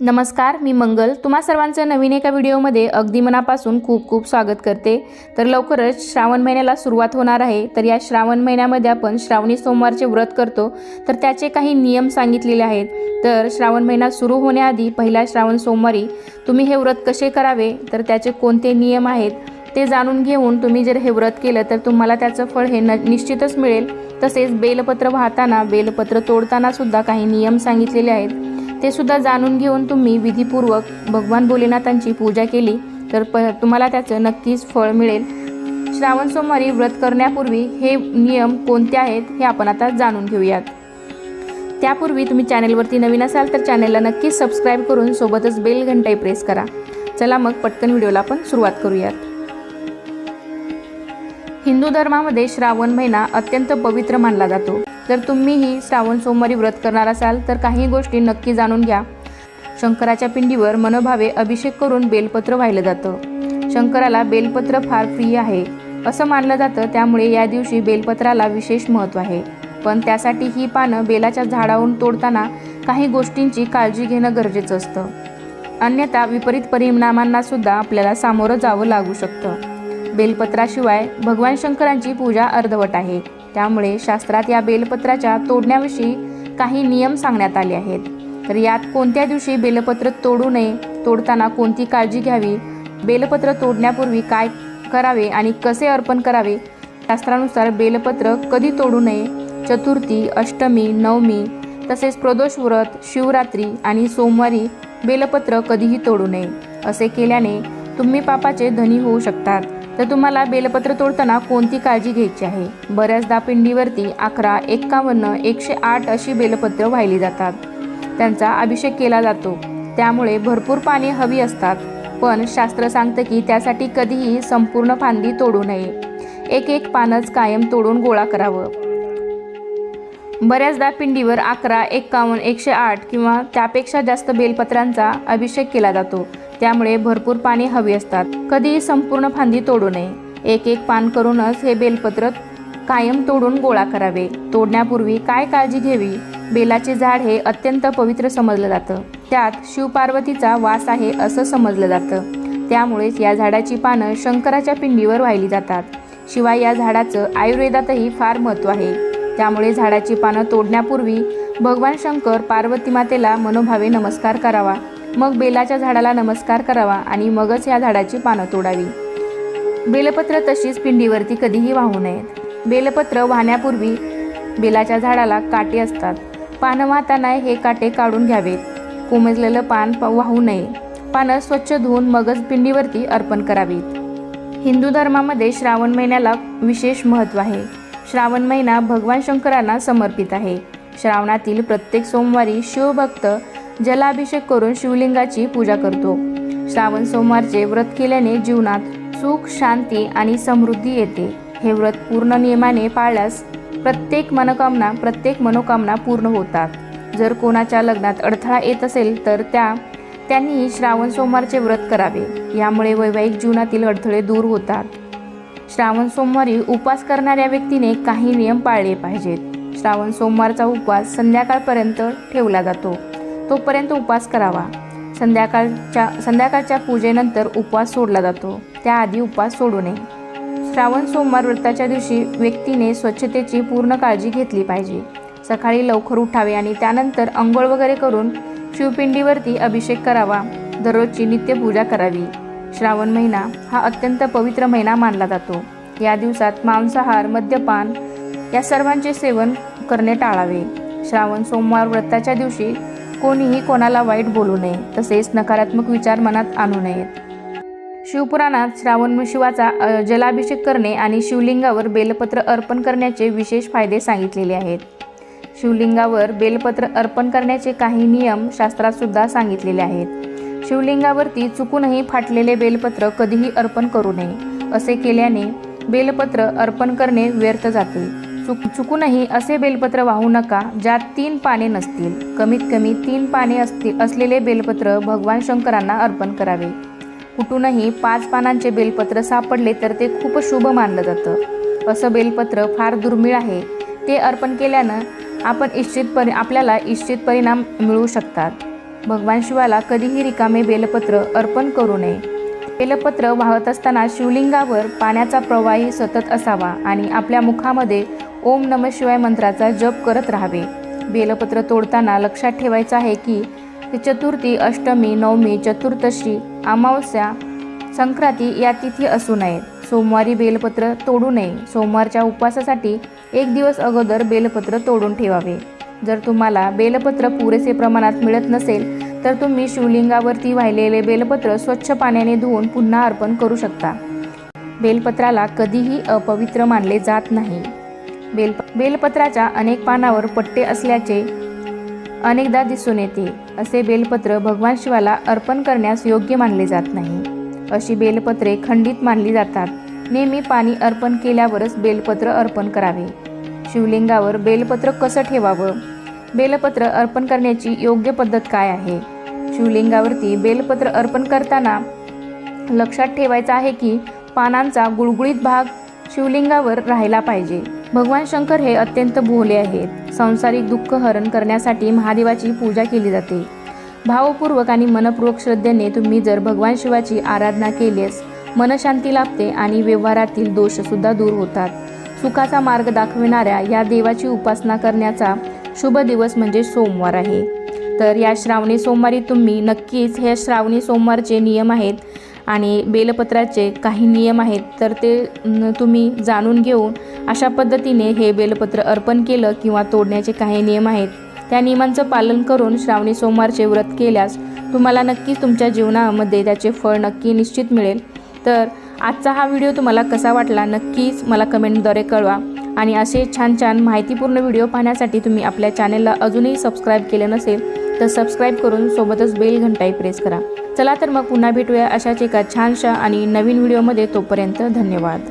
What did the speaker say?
नमस्कार मी मंगल. तुम्हा सर्वांचं नवीन एका व्हिडिओमध्ये अगदी मनापासून खूप खूप स्वागत करते. तर लवकरच श्रावण महिन्याला सुरुवात होणार आहे. तर या श्रावण महिन्यामध्ये आपण श्रावणी सोमवारचे व्रत करतो. तर त्याचे काही नियम सांगितलेले आहेत. तर श्रावण महिना सुरू होण्याआधी पहिल्या श्रावण सोमवारी तुम्ही हे व्रत कसे करावे? तर त्याचे कोणते नियम आहेत? ते जाणून घेऊन तुम्ही जर हे व्रत केलं तर तुम्हाला त्याचं फळ हे न निश्चितच मिळेल. तसेच बेलपत्र वाहताना बेलपत्र तोडताना सुद्धा काही नियम सांगितलेले आहेत. ते सुद्धा जाणून घेऊन तुम्ही विधीपूर्वक भगवान भोलेनाथांची पूजा केली तर प तुम्हाला त्याचं नक्कीच फळ मिळेल. श्रावण सोमवारी व्रत करण्यापूर्वी हे नियम कोणते आहेत हे आपण आता जाणून घेऊयात. त्यापूर्वी तुम्ही चॅनेलवरती नवीन असाल तर चॅनेलला नक्कीच सबस्क्राईब करून सोबतच बेल घंटाही प्रेस करा. चला मग पटकन व्हिडिओला आपण सुरुवात करूयात. हिंदू धर्मामध्ये श्रावण महिना अत्यंत पवित्र मानला जातो. जर तुम्हीही श्रावण सोमवारी व्रत करणार असाल तर काही गोष्टी नक्की जाणून घ्या. शंकराच्या पिंडीवर मनोभावे अभिषेक करून बेलपत्र वाहिलं जातं. शंकराला बेलपत्र फार प्रिय आहे. असं मानलं जातं त्यामुळे या दिवशी बेलपत्राला विशेष महत्त्व आहे. पण त्यासाठी ही पानं बेलाच्या झाडावरून तोडताना काही गोष्टींची काळजी घेणं गरजेचं असतं. अन्यथा विपरीत परिणामांना सुद्धा आपल्याला सामोरं जावं लागू शकतं. बेलपत्राशिवाय भगवान शंकरांची पूजा अर्धवट आहे. त्यामुळे शास्त्रात या बेलपत्राच्या तोडण्याविषयी काही नियम सांगण्यात आले आहेत. तर यात कोणत्या दिवशी बेलपत्र तोडू नये तोडताना कोणती काळजी घ्यावी बेलपत्र तोडण्यापूर्वी काय करावे आणि कसे अर्पण करावे शास्त्रानुसार बेलपत्र कधी तोडू नये चतुर्थी अष्टमी नवमी तसेच प्रदोष व्रत शिवरात्री आणि सोमवारी बेलपत्र कधीही तोडू नये असे केल्याने तुम्ही पापाचे धनी होऊ शकतात. तर तुम्हाला बेलपत्र तोडताना कोणती काळजी घ्यायची आहे? बऱ्याचदा पिंडीवरती अकरा एक्कावन्न एकशे आठ अशी बेलपत्र वाहिली जातात. त्यांचा अभिषेक केला जातो. त्यामुळे भरपूर पाने हवी असतात. पण शास्त्र सांगतं की त्यासाठी कधीही संपूर्ण फांदी तोडू नये. एक एक पानच कायम तोडून गोळा करावं. बऱ्याचदा पिंडीवर अकरा एक्कावन्न एकशे आठ किंवा त्यापेक्षा जास्त बेलपत्रांचा अभिषेक केला जातो. त्यामुळे भरपूर पाने हवी असतात. कधीही संपूर्ण फांदी तोडू नये. एक एक पान करूनच हे बेलपत्र कायम तोडून गोळा करावे. तोडण्यापूर्वी काय काळजी घ्यावी? बेलाचे झाड हे अत्यंत पवित्र समजलं जातं. त्यात शिवपार्वतीचा वास आहे असं समजलं जातं. त्यामुळेच या झाडाची पानं शंकराच्या पिंडीवर वाहिली जातात. शिवाय या झाडाचं आयुर्वेदातही फार महत्त्व आहे. त्यामुळे झाडाची पानं तोडण्यापूर्वी भगवान शंकर पार्वती मातेला मनोभावे नमस्कार करावा. मग बेलाच्या झाडाला नमस्कार करावा आणि मगच या झाडाची पानं तोडावी. बेलपत्र तशीच पिंडीवरती कधीही वाहू नयेत. बेलपत्र वाहण्यापूर्वी बेलाच्या झाडाला काटे असतात. पानं वाहताना हे काटे काढून घ्यावेत. कोमजलेलं पान प- वाहू नये. पानं स्वच्छ धुवून मगच पिंडीवरती अर्पण करावीत. हिंदू धर्मामध्ये श्रावण महिन्याला विशेष महत्त्व आहे. श्रावण महिना भगवान शंकरांना समर्पित आहे. श्रावणातील प्रत्येक सोमवारी शिवभक्त जलाभिषेक करून शिवलिंगाची पूजा करतो. श्रावण सोमवारचे व्रत केल्याने जीवनात सुख शांती आणि समृद्धी येते. हे व्रत पूर्ण नियमाने पाळल्यास प्रत्येक मनोकामना प्रत्येक मनोकामना पूर्ण होतात. जर कोणाच्या लग्नात अडथळा येत असेल तर त्या त्यांनी श्रावण सोमवारचे व्रत करावे. यामुळे वैवाहिक जीवनातील अडथळे दूर होतात. श्रावण सोमवारी उपवास करणाऱ्या व्यक्तीने काही नियम पाळले पाहिजेत. श्रावण सोमवारचा उपवास संध्याकाळपर्यंत ठेवला जातो. तोपर्यंत उपवास करावा. संध्याकाळच्या संध्याकाळच्या पूजेनंतर उपवास सोडला जातो. त्याआधी उपवास सोडू नये. श्रावण सोमवार व्रताच्या दिवशी व्यक्तीने स्वच्छतेची पूर्ण काळजी घेतली पाहिजे. सकाळी लवकर उठावे आणि त्यानंतर अंघोळ वगैरे करून शिवपिंडीवरती अभिषेक करावा. दररोजची नित्यपूजा करावी. श्रावण महिना हा अत्यंत पवित्र महिना मानला जातो. या दिवसात मांसाहार मद्यपान या सर्वांचे सेवन करणे टाळावे. श्रावण सोमवार व्रताच्या दिवशी कोणीही कोणाला वाईट बोलू नये तसेच नकारात्मक विचार मनात आणू नयेत. शिवपुराणात श्रावण शिवाचा जलाभिषेक करणे आणि शिवलिंगावर बेलपत्र अर्पण करण्याचे विशेष फायदे सांगितलेले आहेत. शिवलिंगावर बेलपत्र अर्पण करण्याचे काही नियम शास्त्रात सुद्धा सांगितलेले आहेत. शिवलिंगावरती चुकूनही फाटलेले बेलपत्र कधीही अर्पण करू नये असे केल्याने बेलपत्र अर्पण करणे व्यर्थ जाते. चुक चुकूनही असे बेलपत्र वाहू नका ज्यात तीन पाने नसतील. कमीत कमी तीन पाने असतील असलेले बेलपत्र भगवान शंकरांना अर्पण करावे. कुठूनही पाच पानांचे बेलपत्र सापडले तर ते खूप शुभ मानलं जातं. असं बेलपत्र फार दुर्मिळ आहे. ते अर्पण केल्यानं आपण इच्छित परि आपल्याला इच्छित परिणाम मिळू शकतात. भगवान शिवाला कधीही रिकामे बेलपत्र अर्पण करू नये. बेलपत्र वाहत असताना शिवलिंगावर पाण्याचा प्रवाही सतत असावा आणि आपल्या मुखामध्ये ओम नम शिवाय मंत्राचा जप करत राहावे. बेलपत्र तोडताना लक्षात ठेवायचं आहे की ते चतुर्थी अष्टमी नवमी चतुर्दशी अमावस्या संक्रांती या तिथी असू नयेत. सोमवारी बेलपत्र तोडू नये. सोमवारच्या उपवासासाठी एक दिवस अगोदर बेलपत्र तोडून ठेवावे. जर तुम्हाला बेलपत्र पुरेसे प्रमाणात मिळत नसेल तर तुम्ही शिवलिंगावरती वाहिलेले बेलपत्र स्वच्छ पाण्याने धुवून पुन्हा अर्पण करू शकता. बेलपत्राला कधीही अपवित्र मानले जात नाही. बेल बेलपत्राच्या अनेक पानावर पट्टे असल्याचे अनेकदा दिसून येते. असे बेलपत्र भगवान शिवाला अर्पण करण्यास योग्य मानले जात नाही. अशी बेलपत्रे खंडित मानली जातात. नेहमी पाणी अर्पण केल्यावरच बेलपत्र अर्पण करावे. शिवलिंगावर बेलपत्र कसं ठेवावं? बेलपत्र अर्पण करण्याची योग्य पद्धत काय आहे? शिवलिंगावरती बेलपत्र अर्पण करताना लक्षात ठेवायचं आहे की पानांचा गुळगुळीत भाग शिवलिंगावर राहायला पाहिजे. भगवान शंकर हे अत्यंत भोले आहेत. सांसारिक दुःख हरण करण्यासाठी महादेवाची पूजा केली जाते. भावपूर्वक आणि मनपूर्वक श्रद्धेने तुम्ही जर भगवान शिवाची आराधना केल्यास मनशांती लाभते आणि व्यवहारातील दोषसुद्धा दूर होतात. सुखाचा मार्ग दाखविणाऱ्या या देवाची उपासना करण्याचा शुभ दिवस म्हणजे सोमवार आहे. तर या श्रावणी सोमवारी तुम्ही नक्कीच हे श्रावणी सोमवारचे नियम आहेत आणि बेलपत्राचे काही नियम आहेत. तर ते तुम्ही जाणून घेऊन अशा पद्धतीने हे बेलपत्र अर्पण केलं किंवा तोडण्याचे काही नियम आहेत त्या नियमांचं पालन करून श्रावणी सोमवारचे व्रत केल्यास तुम्हाला नक्कीच तुमच्या जीवनामध्ये त्याचे फळ नक्की निश्चित मिळेल. तर आजचा हा व्हिडिओ तुम्हाला कसा वाटला नक्कीच मला कमेंटद्वारे कळवा. आणि असे छान छान माहितीपूर्ण व्हिडिओ पाहण्यासाठी तुम्ही आपल्या चॅनेलला अजूनही सबस्क्राईब केले नसेल तर सबस्क्राईब करून सोबतच बेल घंटाही प्रेस करा. चला तर मग पुन्हा भेटूया अशाच एका छानशा आणि नवीन व्हिडिओमध्ये. तोपर्यंत धन्यवाद.